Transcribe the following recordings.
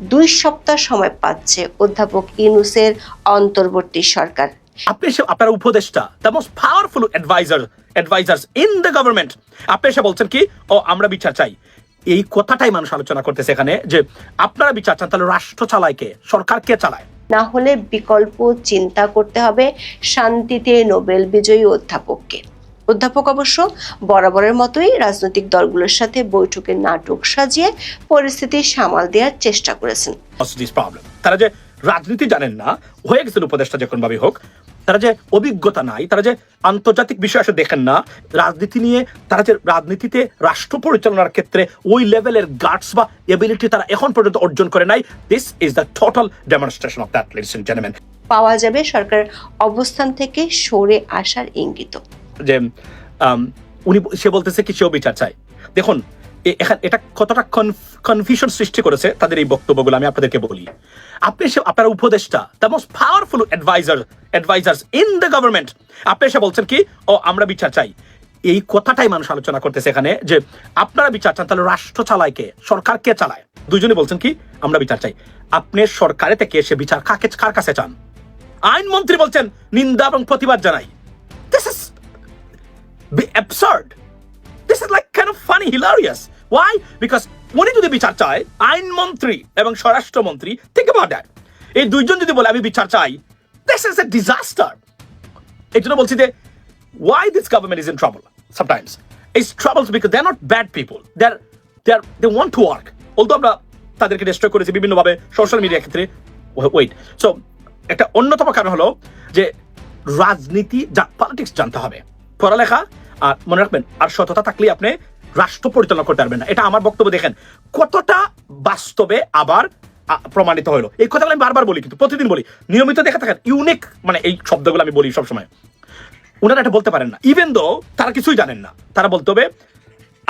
দুই সপ্তাহ সময় পাচ্ছে অধ্যাপক ইউনুসের অন্তর্বর্তী সরকার। আপনি এসে আপনার উপদেষ্টা the most powerful adviser advisers in the government আপনি এসে বলছেন কি ও আমরা বিচার চাই। এই কথাটাই মানুষ আলোচনা করতেছে এখানে যে আপনারা বিচার চান তাহলে রাষ্ট্র চালায় কে? সরকার কে চালায়? না হলে বিকল্প চিন্তা করতে হবে শান্তিতে নোবেল বিজয়ী অধ্যাপককে। অধ্যাপক অবশ্য বরাবরের মতোই রাজনৈতিক দলগুলোর সাথে বৈঠকে নাটক সাজিয়ে পরিস্থিতি সামাল দেওয়ার চেষ্টা করেছেন। তারা যে রাজনীতি জানেন না হয়ে গেছেন উপদেষ্টা যখন ভাবে হোক তারা যে অভিজ্ঞতা নাই তারা যে আন্তর্জাতিক বিষয় আসলে দেখেন না রাজনীতি নিয়ে তারা যে রাজনীতিতে রাষ্ট্র পরিচালনার ক্ষেত্রে ওই লেভেলের গার্ডস বা এবিলিটি তারা এখন পর্যন্ত অর্জন করে নাই this is the total demonstration of that ladies and gentleman পাওয়া যাবে সরকারের অবস্থান থেকে সরে আসার ইঙ্গিত। যে উনি সে বলতেছে কি, সেও বিচার চাই দেখুন এখান- এটা কতটা কনফিউশন সৃষ্টি করেছে তাদের এই বক্তব্যগুলো আমি আপনাদেরকে বলি। আপনি এসে আপনার উপদেষ্টা the most powerful adviser advisers in the government আপনি এসে বলছেন কি, ও, আমরা বিচার চাই। এই কথাটাই মানুষ আলোচনা করতেছে এখানে যে, আপনারা বিচার চান, তাহলে রাষ্ট্র চালায় কে? সরকার কে চালায়? দুজনে বলছেন কি, আমরা বিচার চাই। আপনি সরকারে থেকে এসে বিচার কাকে, কার কাছে চান? আইনমন্ত্রী বলছেন, নিন্দা এবং প্রতিবাদ জানাই। This is be absurd. This is like kind of funny, hilarious. Why? Because উনি যদি বিচার চায় আইনমন্ত্রী এবং স্বরাষ্ট্রমন্ত্রী think about that. এই দুইজন যদি বলে আমি বিচার চাই this is a disaster. এই জন্য বলছি যে why this government is in trouble sometimes. It's troubles because they're not bad people. They're they're they want to work. Although আমরা তাদেরকে ডিস্ট্রয় করেছি বিভিন্নভাবে সোশ্যাল মিডিয়া ক্ষেত্রে ওয়েট সো একটা অন্যতম কারণ হলো যে রাজনীতি পলিটিক্স জানতে হবে পড়ালেখা আর মনে রাখবেন, আর সততা থাকলে আপনি রাষ্ট্র পরিচালনা করতে পারবেন না। এটা আমার বক্তব্য, দেখেন। কতটা বাস্তবে আবার প্রমাণিত হলো। এই কথাগুলো আমি বারবার বলি, কিন্তু প্রতিদিন বলি। নিয়মিত দেখা থাকেন ইউনিক মানে এই শব্দগুলো আমি বলি সবসময়। ওনারা এটা বলতে পারেন না। ইভেন দো তারা কিছুই জানেন না। তারা বলতে হবে,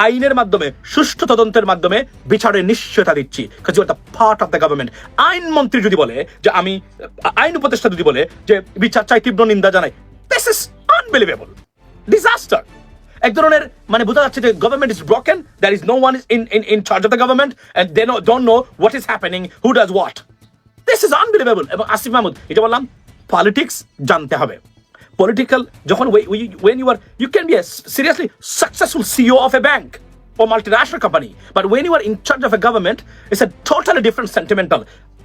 আইনের মাধ্যমে, সুষ্ঠু তদন্তের মাধ্যমে বিচারের নিশ্চয়তা দিচ্ছি। পার্ট অফ দ্য গভর্নমেন্ট আইনমন্ত্রী যদি বলে যে আমি আইন উপদেষ্টা যদি বলে যে বিচার চাই, তীব্র নিন্দা জানাই দিস ইজ আনবিলিভেবল ডিজাস্টার এক ধরনের মানে বোঝা যাচ্ছে যে government is broken there is no one is in in in charge of the government and they don't know what is happening who does what this is unbelievable এবং আসিফ মাহমুদ এটা বললাম politics জানতে হবে political যখন you are you can be a s- seriously successful CEO of a bank or multinational company but when you are in charge of a government it's a totally different sentimental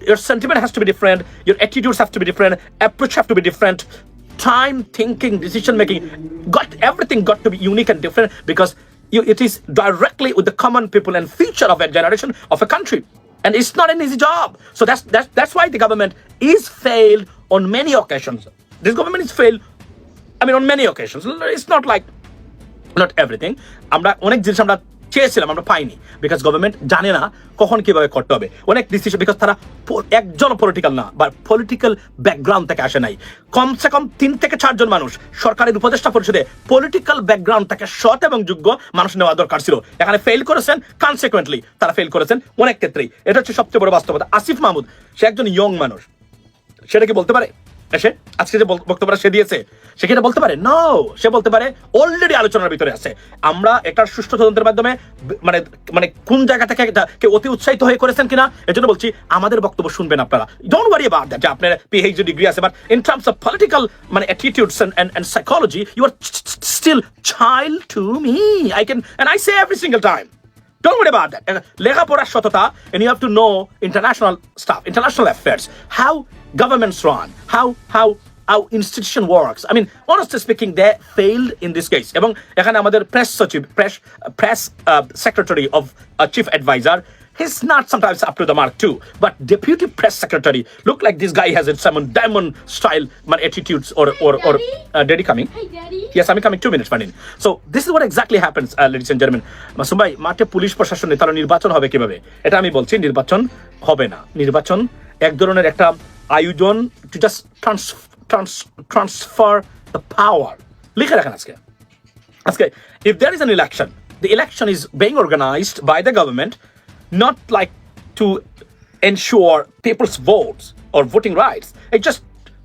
your sentiment has to be different your attitudes have to be different approach have to be different time thinking decision making got everything got to be unique and different because you, it is directly with the common people and future of a generation of a country and it's not an easy job so that's that's, that's why the government is failed on many occasions this government is failed I mean, on many occasions. It's not like not everything. আমরা অনেক জিনিস আমরা চেয়েছিলাম, আমরা পাইনি। Because government জানে না কখন কীভাবে করতে হবে। অনেক ডিসিশন বিকজ তারা একজন পলিটিক্যাল না, বা পলিটিক্যাল ব্যাকগ্রাউন্ড থেকে আসে নাই। কমসে কম তিন থেকে চারজন মানুষ সরকারের উপদেষ্টা পরিষদে পলিটিক্যাল ব্যাকগ্রাউন্ড থেকে সৎ এবং যোগ্য মানুষ নেওয়া দরকার ছিল। এখানে ফেল করেছেন কনসিকুয়েন্টলি তারা ফেল করেছেন অনেক ক্ষেত্রেই। এটা হচ্ছে সবচেয়ে বড় বাস্তবতা। আসিফ মাহমুদ, সে একজন ইয়ং মানুষ। সেটা কি বলতে পারে? এসে, আজকে যে বক- বক্তব্যটা সে দিয়েছে সে কি বলতে পারে? নো সে বলতে পারে অলরেডি আলোচনার ভিতরে আছে। আমরা একটা সুষ্ঠু তদন্তের মাধ্যমে মানে মানে কোন জায়গা থেকে কে অতি উৎসাহিত হয়ে করেছেন কিনা এজন্য বলছি আমাদের বক্তব্য শুনবেন আপনারা। ডোন্ট ওয়ারি অ্যাবাউট দ্যাট আপনার পিএইচডি ডিগ্রি আছে but in terms of political মানে attitudes and and psychology you are still child to me I can and I say every single time Don't worry about that. লেখাপড়ার সততা and you have to know international stuff, international affairs, how governments run, how how how institution works. I mean, honestly speaking, they failed in this case. এবং এখানে আমাদের press সচিব press press secretary of chief adviser He's not sometimes up to the mark too, but deputy press secretary look like this guy has some diamond style man, attitudes or or or uh, Daddy coming. Hey, Daddy. Yes, I'm coming two minutes, Fanin. So this is what exactly happens, uh, ladies and gentlemen. Masum ভাই মাঠে police প্রশাসন তাহলে নির্বাচন হবে কীভাবে এটা আমি বলছি নির্বাচন হবে না নির্বাচন এক ধরনের একটা আয়োজন to just transfer the power লিখে রাখেন আজকে আজকে if there is an election the election is being organized by the government not like to ensure people's votes or voting rights it just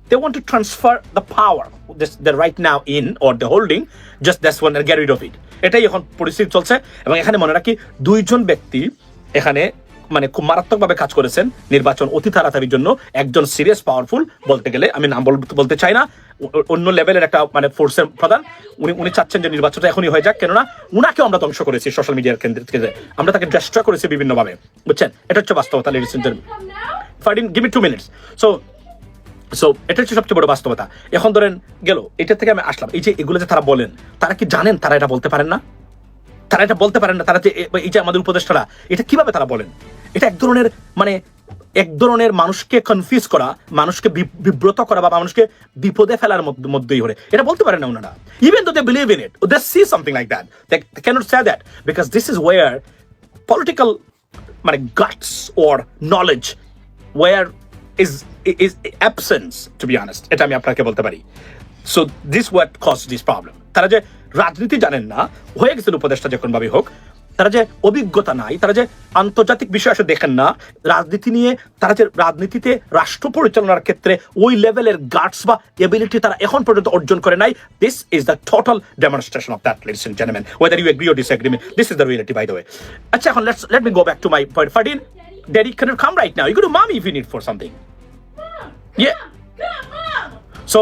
they want to transfer the power this, they're right now in or the holding just that's one and get rid of it এটাই এখন পরিস্থিতি চলছে এবং এখানে মনে রাখি দুইজন ব্যক্তি এখানে মানে খুব মারাত্মকভাবে কাজ করেছেন নির্বাচন অতি তাড়াতাড়ির জন্য। একজন সিরিয়াস পাওয়ারফুল বলতে গেলে আমি নাম বল- বলতে চাই না। অন্য লেভেলের একটা মানে ফোর্সের প্রধান। উনি উনি চাচ্ছেন যে নির্বাচনটা এখনই হয়ে যাক। কেননা উনাকেও আমরা ধ্বংস করেছি সোশ্যাল মিডিয়ার কেন্দ্র থেকে। আমরা তাকে ডেস্ট্রয় করেছি বিভিন্নভাবে। বুঝছেন? এটা হচ্ছে বাস্তবতা ladies and ফার্টিন give two minutes so so এটা হচ্ছে সবচেয়ে বড় বাস্তবতা। এখন ধরেন গেল, এটা থেকে আমি আসলাম। এই যে এগুলো যে তারা বলেন, তারা কি জানেন তারা এটা বলতে পারেন না? তারা এটা বলতে পারেন না? তারা যে এই যে আমাদের উপদেষ্টারা, এটা কীভাবে তারা বলেন? এটা এক ধরনের মানে এক ধরনের মানুষকে কনফিউজ করা, মানুষকে বিব্রত করা বা মানুষকে বিপদে ফেলার মধ্যেই হলে। এটা বলতে পারেন না ওনারা। Even though they believe in it they see something like that they cannot say that because this is war political মানে guts or knowledge war is is absence to be honest এটা আমি আপনাকে বলতে পারি। So this what cause this problem তারা যে রাজনীতি জানেন না, হয়ে গেছেন উপদেষ্টা যখন ভাবে হোক তারা যে অভিজ্ঞতা নাই তারা যে আন্তর্জাতিক বিষয় আসলে দেখেন না রাজনীতি নিয়ে তারা যে রাজনীতিতে রাষ্ট্র পরিচালনার ক্ষেত্রে ওই লেভেলের গার্ডস বা এবিলিটি তারা এখন পর্যন্ত অর্জন করে নাই। This is the total demonstration of that ladies and gentleman whether you agree or disagree this is the reality by the way আচ্ছা এখন let's let me go back to my point fourteen daddy can come right now you go mummy if you need for something Yeah. So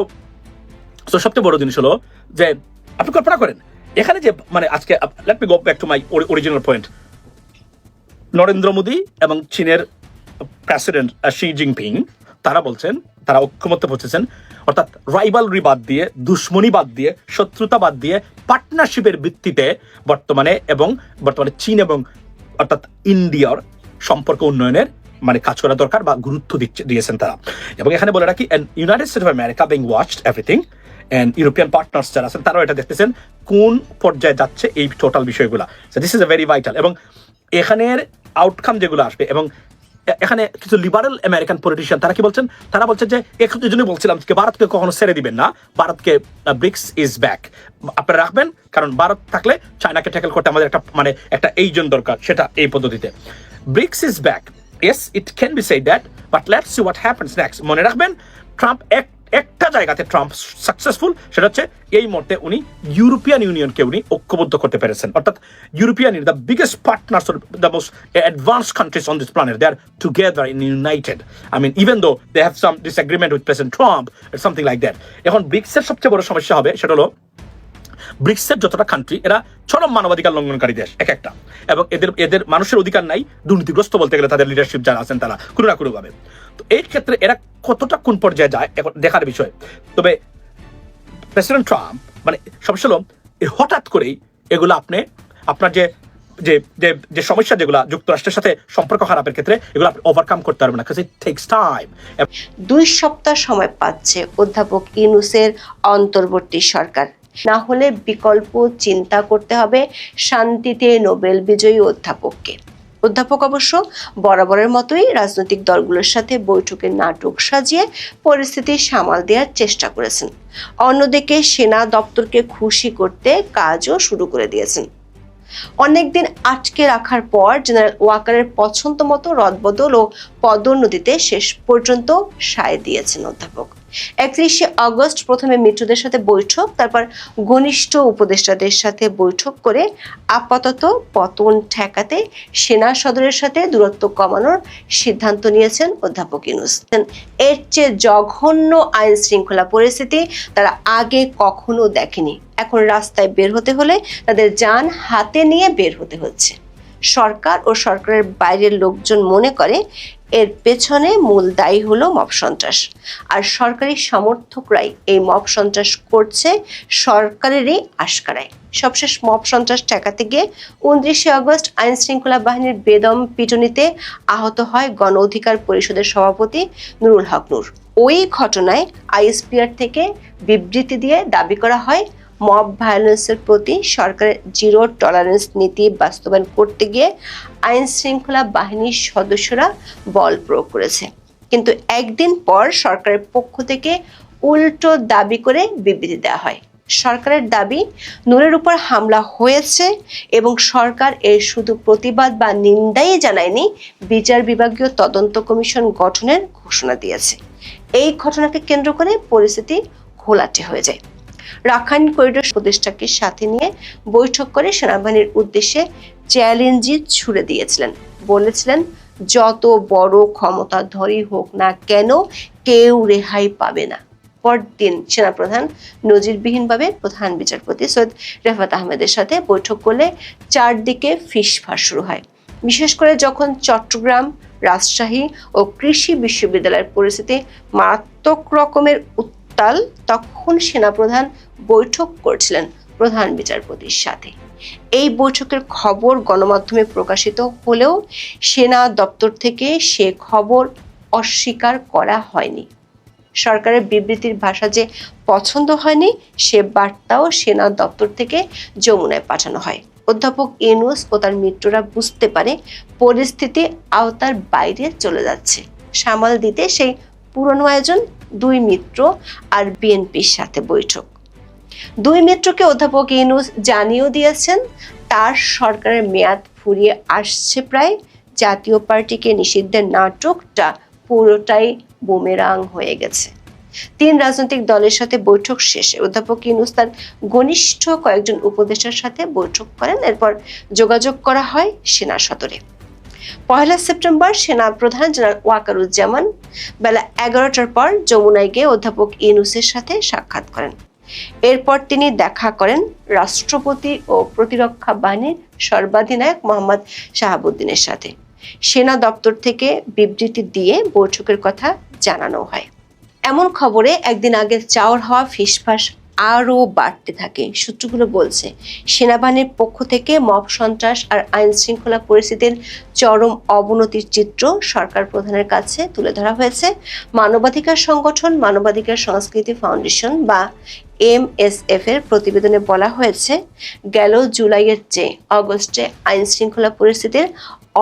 so সবচেয়ে বড় জিনিস হলো যে আপনি কল্পনা করেন এখানে যে মানে আজকে let me go back to my original point Narendra Modi এবং চীনের প্রেসিডেন্ট শি জিনপিং তারা বলছেন, তারা ঐক্যমত্য পৌঁছেছেন অর্থাৎ রাইভালরি বাদ দিয়ে, দুশ্মনী বাদ দিয়ে, শত্রুতা বাদ দিয়ে পার্টনারশিপের ভিত্তিতে বর্তমানে এবং বর্তমানে চীন এবং, অর্থাৎ ইন্ডিয়ার সম্পর্ক উন্নয়নের মানে কাজ করা দরকার বা গুরুত্ব দিচ্ছে, দিয়েছেন তারা। এবং এখানে বলে রাখি United States of America being watched everything and European partners যারা আছেন, তারাও এটা দেখতেছেন কোন পর্যায়ে যাচ্ছে এই টোটাল বিষয়গুলো। This is a very vital এবং এখানের আউটকাম যেগুলো আসবে, এবং এখানে কিছু লিবারেল আমেরিকান পলিটিশিয়ান তারা কি বলছেন? তারা বলছেন যে এখন এই জন্যই বলছিলাম যে ভারতকে কখনো ছেড়ে দিবেন না। ভারতকে ব্রিক্স ইজ ব্যাক আপনারা রাখবেন, কারণ ভারত থাকলে চায়নাকে ট্যাকেল করতে আমাদের একটা মানে একটা এইজন দরকার সেটা এই পদ্ধতিতে। BRICS is back yes it can be সেই that but let's see what happens next মনে রাখবেন ট্রাম্প এক একটা জায়গাতে ট্রাম্প সাকসেসফুল সেটা হচ্ছে এই মুহূর্তে উনি ইউরোপিয়ান ইউনিয়নকে উনি ঐক্যবদ্ধ করতে পেরেছেন। অর্থাৎ European the biggest partners the most advance countries on this planet they are together in united I mean even though they have some disagreement with president Trump something like that এখন ব্রিক্সের সবচেয়ে বড় সমস্যা হবে, সেটা হলো ব্রিক্সের যতটা কান্ট্রি এরা চরম মানবাধিকার লঙ্ঘনকারী দেশ, এক একটা। এবং এদের এদের মানুষের অধিকার নাই, দুর্নীতিগ্রস্ত বলতে গেলে তাদের লিডারশিপ যারা আছেন তারা কোনো না কোনো ভাবে তো এই ক্ষেত্রে এরা কতটা কোন পর্যায়ে যায়, এখন দেখার বিষয়। তবে প্রেসিডেন্ট ট্রাম্প মানে সমস্যা হঠাৎ করেই এগুলো আপনি, আপনার যে যে যে যে সমস্যা যেগুলো যুক্তরাষ্ট্রের সাথে সম্পর্ক খারাপের ক্ষেত্রে, এগুলো আপনি ওভারকাম করতে পারবেন না ইট টেক্স টাইম দুই সপ্তাহ সময় পাচ্ছে অধ্যাপক ইনুসের অন্তর্বর্তী সরকার। না হলে বিকল্প চিন্তা করতে হবে শান্তিতে নোবেল বিজয়ী অধ্যাপককে। অধ্যাপক অবশ্য বরাবরের মতোই রাজনৈতিক দলগুলোর সাথে বৈঠকে নাটক সাজিয়ে পরিস্থিতি সামাল দেওয়ার চেষ্টা করেছেন। অন্যদিকে সেনা দপ্তরকে খুশি করতে কাজও শুরু করে দিয়েছেন। অনেকদিন আটকে রাখার পর জেনারেল ওয়াকারের পছন্দ মতো রদবদল ও পদোন্নতিতে শেষ পর্যন্ত সায় দিয়েছেন অধ্যাপক। একত্রিশে আগস্ট প্রথমে মিত্রদের সাথে বৈঠক, তারপর ঘনিষ্ঠ উপদেষ্টাদের সাথে বৈঠক করে আপাতত পতন ঠেকাতে সেনা সদরের সাথে দূরত্ব কমানোর সিদ্ধান্ত নিয়েছেন অধ্যাপক ইউনুস। এর চেয়ে জঘন্য আইন শৃঙ্খলা পরিস্থিতি তারা আগে কখনো দেখেনি। এখন রাস্তায় বের হতে হলে তাদের যান হাতে নিয়ে বের হতে হচ্ছে। সরকার ও সরকারের বাইরের লোকজন মনে করে, এর পেছনে মূল দায়ী হল মব সন্ত্রাস। আর সরকারি সমর্থকরাই এই মব সন্ত্রাস করছে সরকারেরই আশকারায়। সবশেষ মব সন্ত্রাস ঠেকাতে গিয়ে উনত্রিশে আগস্ট আইন শৃঙ্খলা বাহিনীর বেদম পিটুনিতে আহত হয় গণ অধিকার পরিষদের সভাপতি নুরুল হক নূর। ওই ঘটনায় আইএসপিআর থেকে বিবৃতি দিয়ে দাবি করা হয় মব ভায়োলেন্সের প্রতি সরকারের জিরো টলারেন্স নীতি বাস্তবায়ন করতে গিয়ে আইন শৃঙ্খলা বাহিনীর সদস্যরা বল প্রয়োগ করেছে। কিন্তু একদিন পর সরকারের পক্ষ থেকে উল্টো দাবি করে বিবৃতি দেওয়া হয়। সরকারের দাবি, নূরের উপর হামলা হয়েছে এবং সরকার এর শুধু প্রতিবাদ বা নিন্দাই জানায়নি, বিচার বিভাগীয় তদন্ত কমিশন গঠনের ঘোষণা দিয়েছে। এই ঘটনাকে কেন্দ্র করে পরিস্থিতি ঘোলাটে হয়ে যায়। রাখাইন করিডোর উপদেষ্টাকে সাথে নিয়ে বৈঠক করে সেনাবাহিনীর উদ্দেশ্যে চ্যালেঞ্জই ছুড়ে দিয়েছিলেন। বলেছিলেন, যত বড় ক্ষমতাধরই হোক না কেন, কেউ রেহাই পাবে না। পরদিন সেনাপ্রধান নজিরবিহীনভাবে প্রধান বিচারপতি সৈয়দ রেফাত আহমেদের সাথে বৈঠক করলে চারদিকে ফিসফাস শুরু হয়। বিশেষ করে যখন চট্টগ্রাম, রাজশাহী ও কৃষি বিশ্ববিদ্যালয়ের পরিস্থিতি মারাত্মক রকমের উত্তাল তখন সেনাপ্রধান বৈঠক করছিলেন প্রধান বিচারপতির সাথে। এই বৈঠকের খবর গণমাধ্যমে প্রকাশিত হলেও সেনা দপ্তর থেকে সে খবর অস্বীকার করা হয়নি। সরকারের বিবৃতির ভাষা যে পছন্দ হয়নি, সে বার্তাও সেনা দপ্তর থেকে যমুনায় পাঠানো হয়। অধ্যাপক ইউনুস ও তার মিত্ররা বুঝতে পারে, পরিস্থিতি আওতার বাইরে চলে যাচ্ছে। সামাল দিতে সেই পুরনো আয়োজন, দুই মিত্র আর বিএনপির সাথে বৈঠক। দুই মিত্রকে অধ্যাপক ইনুস জানিয়েও দিয়েছেন, তার সরকারের মেয়াদ ফুরিয়ে আসছে প্রায়, জাতীয় পার্টিকে নিষিদ্ধের নাটকটা পুরোটাই বুমেরাং হয়ে গেছে। তিন রাজনৈতিক দলের সাথে বৈঠক শেষে অধ্যাপক ইউনুস তার ঘনিষ্ঠ কয়েকজন উপদেষ্টার সাথে বৈঠক করেন, এরপর যোগাযোগ করা হয় সেনা সদরে। পয়লা সেপ্টেম্বর সেনা প্রধান জেনারেল ওয়াকারুজ্জামান বেলা এগারোটার পর যমুনায় গিয়ে অধ্যাপক ইউনুসের সাথে সাক্ষাৎ করেন। এরপর তিনি দেখা করেন রাষ্ট্রপতি ও প্রতিরক্ষা বাহিনীর সর্বাধিনায়ক মোহাম্মদ শাহাবুদ্দিনের সাথে। সেনা দপ্তর থেকে বিবৃতি দিয়ে বৈঠকের কথা জানানো হয়। এমন খবরে একদিন আগে চাওয়ার হওয়া ফিসফাস আরও বাড়তে থাকে। সূত্রগুলো বলছে, সেনাবাহিনীর পক্ষ থেকে মব সন্ত্রাস আর আইন শৃঙ্খলা পরিস্থিতির চরম অবনতির চিত্র সরকার প্রধানের কাছে তুলে ধরা হয়েছে। মানবাধিকার সংগঠন, মানবাধিকার সংস্কৃতি ফাউন্ডেশন বা এম এমএসএফ এর প্রতিবেদনে বলা হয়েছে, গেল জুলাইয়ের চেয়ে অগস্টে আইন শৃঙ্খলা পরিস্থিতির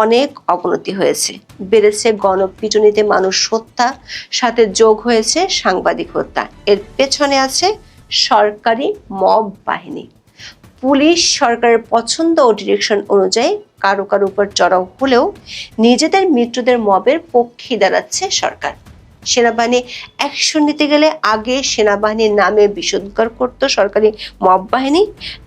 অনেক অবনতি হয়েছে। বেড়েছে গণপিটুনিতে মানুষ হত্যা, সাথে যোগ হয়েছে সাংবাদিক হত্যা। এর পেছনে আছে সরকারি মব বাহিনী। পুলিশ সরকারের পছন্দ ও ডিরেকশন অনুযায়ী কারও কারও উপর চড়াও হলেও নিজেদের মিত্রদের মবের পক্ষে দাঁড়াচ্ছে সরকার। সেনাবাহিনী অ্যাকশন নিতে গেলে আগে সেনাবাহিনীর নামে বিশুদ্ধার করত সরকারি মব বাহিনী।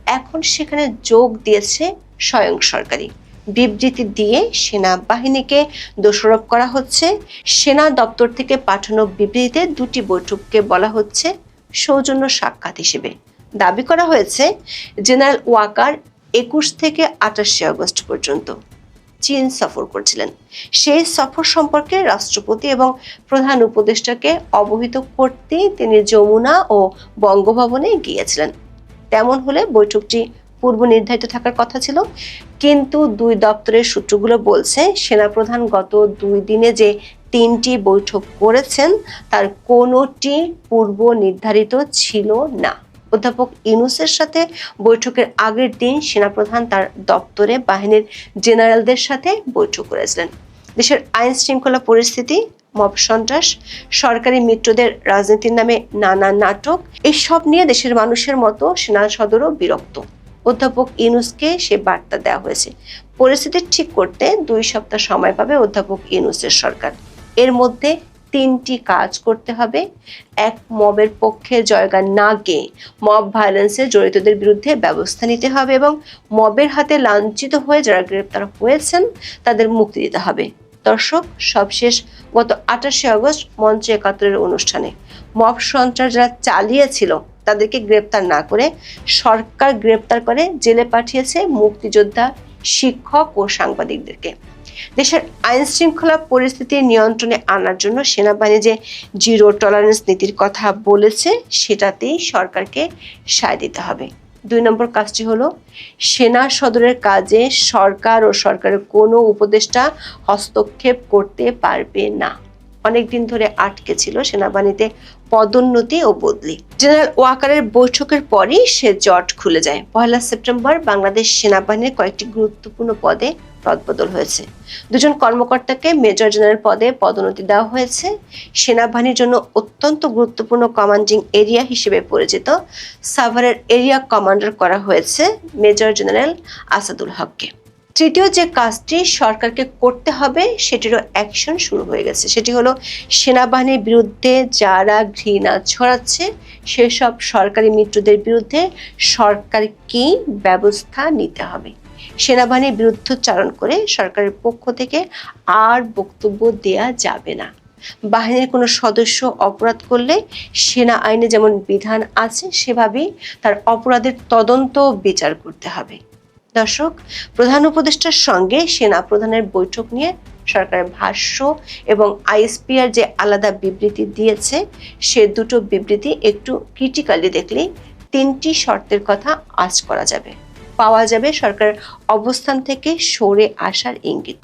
এখন সেখানে যোগ দিয়েছে স্বয়ং সরকারি। বিবৃতি দিয়ে সেনাবাহিনীকে দোষারোপ করা হচ্ছে। সেনা দপ্তর থেকে পাঠানো বিবৃতিতে দুটি বৈঠককে বলা হচ্ছে সৌজন্য সাক্ষাৎ হিসেবে। দাবি করা হয়েছে, জেনারেল ওয়াকার একুশ থেকে আঠাশে আগস্ট পর্যন্ত চীন সফর করছিলেন। সেই সফর সম্পর্কে রাষ্ট্রপতি এবং প্রধান উপদেষ্টাকে অবহিত করতে তিনি যমুনা ও বঙ্গভবনে গিয়েছিলেন। তেমন হলে বৈঠকটি পূর্ব নির্ধারিত থাকার কথা ছিল। কিন্তু দুই দপ্তরের সূত্রগুলো বলছে, সেনাপ্রধান গত দুই দিনে যে তিনটি বৈঠক করেছেন, তার কোনোটি পূর্ব নির্ধারিত ছিল না। অধ্যাপক ইউনুসের সাথে বৈঠকের আগের দিন সেনাপ্রধান তার দপ্তরে বাহিনীর জেনারেলদের সাথে বৈঠক করেছিলেন। দেশের আইন শৃঙ্খলা পরিস্থিতি, মব সন্ত্রাস, সরকারি মিত্রদের রাজনীতির নামে নানা নাটক, এসব নিয়ে দেশের মানুষের মতো সেনা সদরও বিরক্ত। অধ্যাপক ইউনুসকে সে বার্তা দেওয়া হয়েছে। পরিস্থিতি ঠিক করতে দুই সপ্তাহ সময় পাবে অধ্যাপক ইউনুসের সরকার। এর মধ্যে তিনটি কাজ করতে হবে। এক, মবের পক্ষে জয়গান না গিয়ে মব ভায়োলেন্সে জড়িতদের বিরুদ্ধে ব্যবস্থা নিতে হবে এবং মবের হাতে লাঞ্ছিত হয়ে যারা গ্রেপ্তার হয়েছেন, তাদের মুক্তি দিতে হবে। দর্শক, সবশেষ গত আঠাশে আগস্ট মঞ্চ একাত্তরের অনুষ্ঠানে মব সন্ত্রাস যারা চালিয়েছিল, তাদেরকে গ্রেপ্তার না করে সরকার গ্রেপ্তার করে জেলে পাঠিয়েছে মুক্তিযোদ্ধা, শিক্ষক ও সাংবাদিকদেরকে। দেশের আইন শৃঙ্খলা পরিস্থিতি নিয়ন্ত্রণে আনার জন্য সেনাবাহিনী যে জিরো টলারেন্স নীতির কথা বলেছে, সেটাতেই সরকারকে সায় দিতে হবে। দুই নম্বর কাজটি হলো, সেনা সদরের কাজে সরকার ও সরকারের কোনো উপদেষ্টা হস্তক্ষেপ করতে পারবে না। অনেকদিন ধরে আটকে ছিল সেনাবাহিনীতে পদোন্নতি ও বদলি। জেনারেল ওয়াকারের বৈঠকের পরই সে জট খুলে যায়। পয়লা সেপ্টেম্বর বাংলাদেশ সেনাবাহিনীর কয়েকটি গুরুত্বপূর্ণ পদে রদবদল হয়েছে। দুজন কর্মকর্তাকে মেজর জেনারেল পদে পদোন্নতি দেওয়া হয়েছে। সেনাবাহিনীর জন্য অত্যন্ত গুরুত্বপূর্ণ কমান্ডিং এরিয়া হিসেবে পরিচিত সাভারের এরিয়া কমান্ডার করা হয়েছে মেজর জেনারেল আসাদুল হককে। তৃতীয় যে কাজটি সরকারকে করতে হবে, সেটিরও অ্যাকশন শুরু হয়ে গেছে। সেটি হলো, সেনাবাহিনীর বিরুদ্ধে যারা ঘৃণা ছড়াচ্ছে, সেসব সরকারি মিত্রদের বিরুদ্ধে সরকারকে ব্যবস্থা নিতে হবে। সেনাবাহিনীর বিরুদ্ধচারণ করে সরকারের পক্ষ থেকে আর বক্তব্য দেয়া যাবে না। বাহিনীর কোনো সদস্য অপরাধ করলে সেনা আইনে যেমন বিধান আছে, সেভাবেই তার অপরাধের তদন্ত বিচার করতে হবে। দর্শক, প্রধান উপদেষ্টার সঙ্গে সেনা প্রধানের বৈঠক নিয়ে সরকারের ভাষ্য এবং আইএসপিআর যে আলাদা বিবৃতি দিয়েছে, সে দুটো বিবৃতি একটু ক্রিটিক্যালি দেখলেই তিনটি শর্তের কথা আজ করা যাবে। পাওয়া যাবে সরকার অবস্থান থেকে সরে আসার ইঙ্গিত।